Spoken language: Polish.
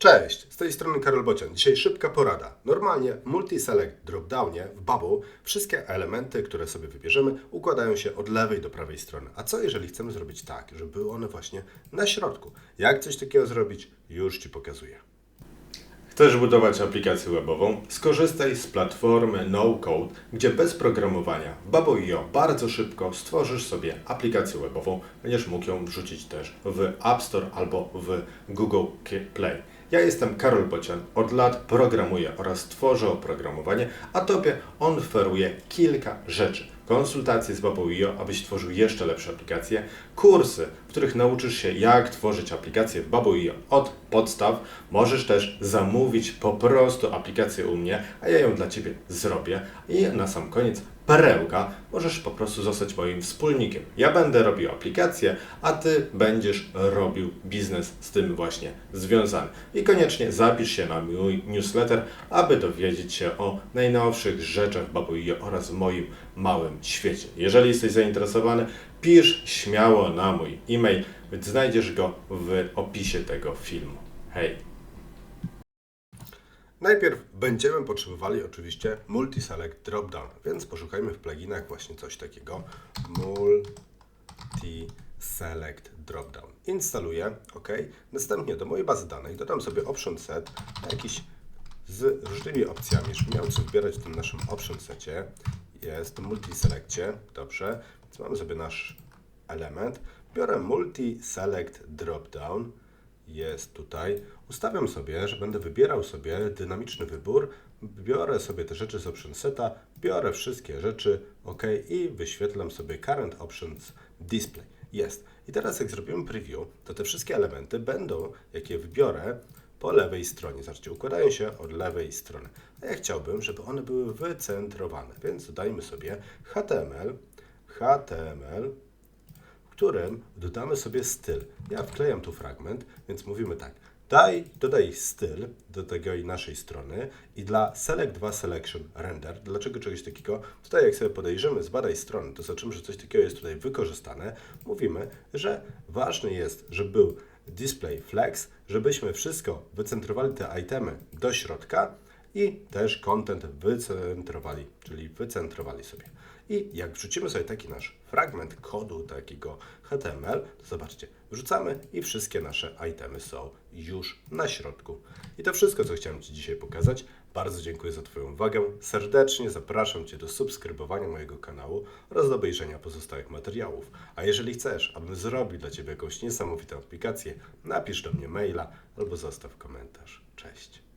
Cześć, z tej strony Karol Bocian. Dzisiaj szybka porada. Normalnie w Multi-Select Dropdownie w Bubble wszystkie elementy, które sobie wybierzemy, układają się od lewej do prawej strony. A co jeżeli chcemy zrobić tak, żeby były one właśnie na środku? Jak coś takiego zrobić? Już Ci pokazuję. Chcesz budować aplikację webową? Skorzystaj z platformy No Code, gdzie bez programowania w Babo.io bardzo szybko stworzysz sobie aplikację webową. Będziesz mógł ją wrzucić też w App Store albo w Google Play. Ja jestem Karol Bocian, od lat programuję oraz tworzę oprogramowanie, a Tobie on oferuje kilka rzeczy. Konsultacje z Babo.io, abyś tworzył jeszcze lepsze aplikacje, kursy, w których nauczysz się jak tworzyć aplikacje w Babo.io od podstaw. Możesz też zamówić po prostu aplikację u mnie, a ja ją dla Ciebie zrobię. I na sam koniec perełka, możesz po prostu zostać moim wspólnikiem. Ja będę robił aplikacje, a Ty będziesz robił biznes z tym właśnie związany. I koniecznie zapisz się na mój newsletter, aby dowiedzieć się o najnowszych rzeczach w Babuio oraz moim małym świecie. Jeżeli jesteś zainteresowany, pisz śmiało na mój e-mail, znajdziesz go w opisie tego filmu. Hej! Najpierw będziemy potrzebowali oczywiście Multi-Select Dropdown, więc poszukajmy w pluginach właśnie coś takiego. Multi-Select Dropdown. Instaluję, OK. Następnie do mojej bazy danych dodam sobie option set, jakiś z różnymi opcjami, żeby miał co wybierać w tym naszym option secie. Jest w multi-selectie, dobrze. Więc mamy sobie nasz element. Biorę multi-select dropdown jest tutaj. Ustawiam sobie, że będę wybierał sobie dynamiczny wybór. Biorę sobie te rzeczy z option seta, biorę wszystkie rzeczy, OK i wyświetlam sobie current options display. Jest. I teraz jak zrobimy preview, to te wszystkie elementy będą, jakie wybiorę, po lewej stronie. Zobaczcie, układają się od lewej strony. A ja chciałbym, żeby one były wycentrowane, więc dodajmy sobie HTML, HTML, którym dodamy sobie styl. Ja wklejam tu fragment, więc mówimy tak. Daj, dodaj styl do tego naszej strony i dla select 2 selection render, dlaczego czegoś takiego? Tutaj jak sobie podejrzymy, zbadaj strony, to zobaczymy, że coś takiego jest tutaj wykorzystane. Mówimy, że ważne jest, żeby był display flex, żebyśmy wszystko wycentrowali te itemy do środka i też content wycentrowali, czyli wycentrowali sobie. I jak wrzucimy sobie taki nasz fragment kodu takiego HTML, to zobaczcie, wrzucamy i wszystkie nasze itemy są już na środku. I to wszystko, co chciałem Ci dzisiaj pokazać. Bardzo dziękuję za Twoją uwagę. Serdecznie zapraszam Cię do subskrybowania mojego kanału oraz do obejrzenia pozostałych materiałów. A jeżeli chcesz, abym zrobił dla Ciebie jakąś niesamowitą aplikację, napisz do mnie maila albo zostaw komentarz. Cześć.